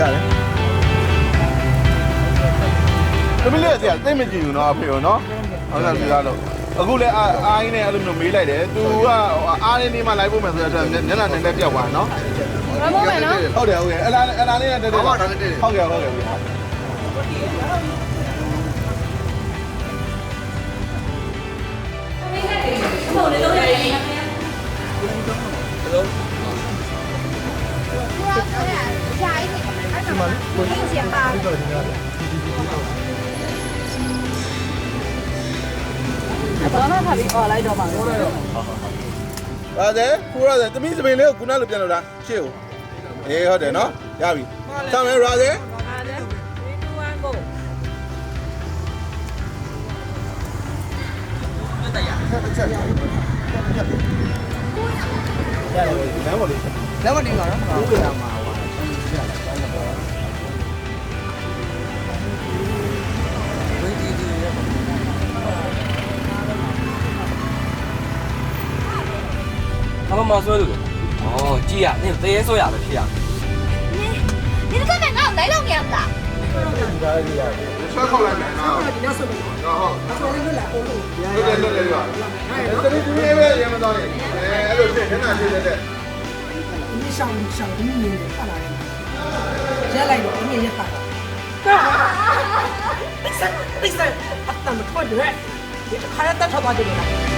ရတယ်တမီးလေးဆရာတိတ်မကြည့်ဘူးနော်အဖေရောနော်ဟုတ်လားဒီလားလို့အခုလည်းအာအိုင်းနဲ့အဲ့လိုမျိုးမေးလိုက်တယ်သူကအားနေနေမှလိုက်ဖို့မယ်ဆိုတော့ညနေနေတက်ပြောက်သွားနော်မဟုတ်မယ်နော်ဟုတ်တယ်ဟုတ်တယ်အလားအလားလေးတက်တက်ဟုတ်ကဲ့ဟုတ်ကဲ့ မလေးကိုကြီးပါတော်ကြီးရတယ်ဘာမှထားပြီးအော်လိုက်တော့မှာဟုတ်တယ်ဟုတ်တယ်ခုရတယ်တမိစပင်လေးကိုခုနလိုပြန်လို့လားရှေ့ကိုအေးဟုတ်တယ်နော်ရပြီဆောင်းမယ်ရတယ်ရတယ်3 2 1 go တရားချက်ချက်ရလမ်းပေါ်လေးလမ်းပေါ်တင်ပါတော့ဟုတ်ကဲ့ပါ 他们妈说的。哦，鸡呀，那这也说呀的屁呀。你你根本没有来到面的。 ဆွဲခေါက်လိုက်မယ်နော်ဒီနောက်ဆက်မယ်နော်ဟုတ်အဆောလေးလွတ်လာအောင်လို့လွတ်တယ်လွတ်တယ်ပါအဲ့ဒါဒီဒီလေးပဲရမတော့နေအဲအဲ့လိုဖြစ်နေတာဖြစ်တဲ့ 你上上一年的看来，原来有一年也看了。第三第三，他怎么穿着？你这看着单车把这个。